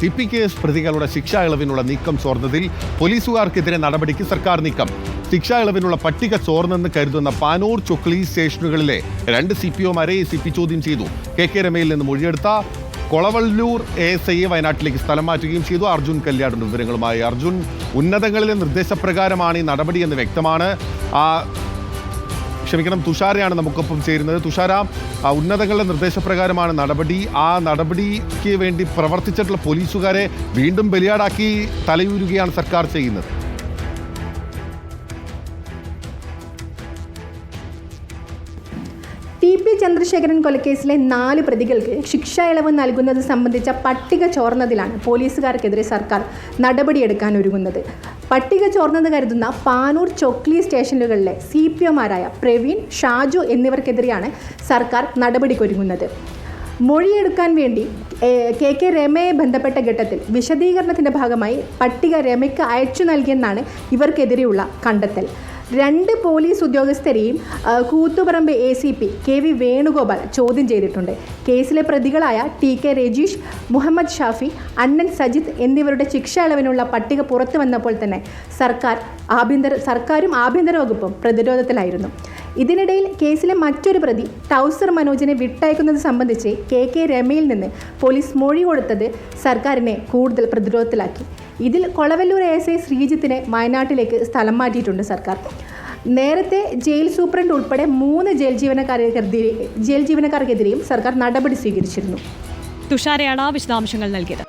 T P case പ്രതികളുടെ ശിക്ഷാ ഇളവിനുള്ള നീക്കം ചോർന്നതിൽ പോലീസുകാർക്കെതിരെ നടപടിക്ക് സർക്കാർ നീക്കം. ശിക്ഷാ ഇളവിനുള്ള പട്ടിക ചോർന്നെന്ന് കരുതുന്ന പാനൂർ ചൊക്ലി സ്റ്റേഷനുകളിലെ രണ്ട് സി പി ഒമാരെ സി പി ചോദ്യം ചെയ്തു. കെ കെ രമയിൽ നിന്ന് മൊഴിയെടുത്ത കൊളവള്ളൂർ എ എസ് ഐയെ വയനാട്ടിലേക്ക് സ്ഥലം മാറ്റുകയും ചെയ്തു. അർജുൻ കല്യാടുണ്ട് വിവരങ്ങളുമായി. അർജുൻ ഉന്നതങ്ങളിലെ നിർദ്ദേശപ്രകാരമാണ് ഈ നടപടിയെന്ന് വ്യക്തമാണ്. ക്ഷമിക്കണം. തുഷാരയാണ് നമുക്കൊപ്പം ചേരുന്നത്. തുഷാര ഉന്നതങ്ങളുടെ നിർദ്ദേശപ്രകാരമാണ് നടപടി. ആ നടപടിക്ക് വേണ്ടി പ്രവർത്തിച്ചിട്ടുള്ള പോലീസുകാരെ വീണ്ടും ബലിയാടാക്കി തലയൂരുകയാണ് സർക്കാർ ചെയ്യുന്നത്. ടി പി ചന്ദ്രശേഖരൻ കൊലക്കേസിലെ നാല് പ്രതികൾക്ക് ശിക്ഷ ഇളവ് നൽകുന്നത് സംബന്ധിച്ച പട്ടിക ചോർന്നതിലാണ് പോലീസുകാർക്കെതിരെ സർക്കാർ നടപടിയെടുക്കാൻ ഒരുങ്ങുന്നത്. പട്ടിക ചോർന്നത് കരുതുന്ന പാനൂർ ചൊക്ലി സ്റ്റേഷനുകളിലെ സി പി ഒമാരായ പ്രവീൺ ഷാജു എന്നിവർക്കെതിരെയാണ് സർക്കാർ നടപടിക്കൊരുങ്ങുന്നത്. മൊഴിയെടുക്കാൻ വേണ്ടി കെ കെ രമയെ ബന്ധപ്പെട്ട ഘട്ടത്തിൽ വിശദീകരണത്തിന്റെ ഭാഗമായി പട്ടിക രമയ്ക്ക് അയച്ചു നൽകിയെന്നാണ് ഇവർക്കെതിരെയുള്ള കണ്ടെത്തൽ. രണ്ട് പോലീസ് ഉദ്യോഗസ്ഥരെയും Koothuparamba A C P K V Venugopal ചോദ്യം ചെയ്തിട്ടുണ്ട്. കേസിലെ പ്രതികളായ ടി കെ രജീഷ് മുഹമ്മദ് ഷാഫി അന്നൻ സജിത്ത് എന്നിവരുടെ ശിക്ഷ ഇളവിനുള്ള പട്ടിക പുറത്തു വന്നപ്പോൾ തന്നെ സർക്കാർ ആഭ്യന്തര സർക്കാരും ആഭ്യന്തര വകുപ്പും പ്രതിരോധത്തിലായിരുന്നു. ഇതിനിടയിൽ കേസിലെ മറ്റൊരു പ്രതി ടൗസർ മനോജിനെ വിട്ടയക്കുന്നത് സംബന്ധിച്ച് കെ കെ രമയിൽ നിന്ന് പോലീസ് മൊഴി കൊടുത്തത് സർക്കാരിനെ കൂടുതൽ പ്രതിരോധത്തിലാക്കി. ഇതിൽ കൊളവല്ലൂർ എസ് ഐ ശ്രീജിത്തിനെ വയനാട്ടിലേക്ക് സ്ഥലം മാറ്റിയിട്ടുണ്ട് സർക്കാർ. നേരത്തെ ജയിൽ സൂപ്രണ്ട് ഉൾപ്പെടെ മൂന്ന് ജയിൽ ജീവനക്കാർക്കെതിരെ ജയിൽ ജീവനക്കാർക്കെതിരെയും സർക്കാർ നടപടി സ്വീകരിച്ചിരുന്നു. തുഷാരയാണ് വിശദാംശങ്ങൾ നൽകിയത്.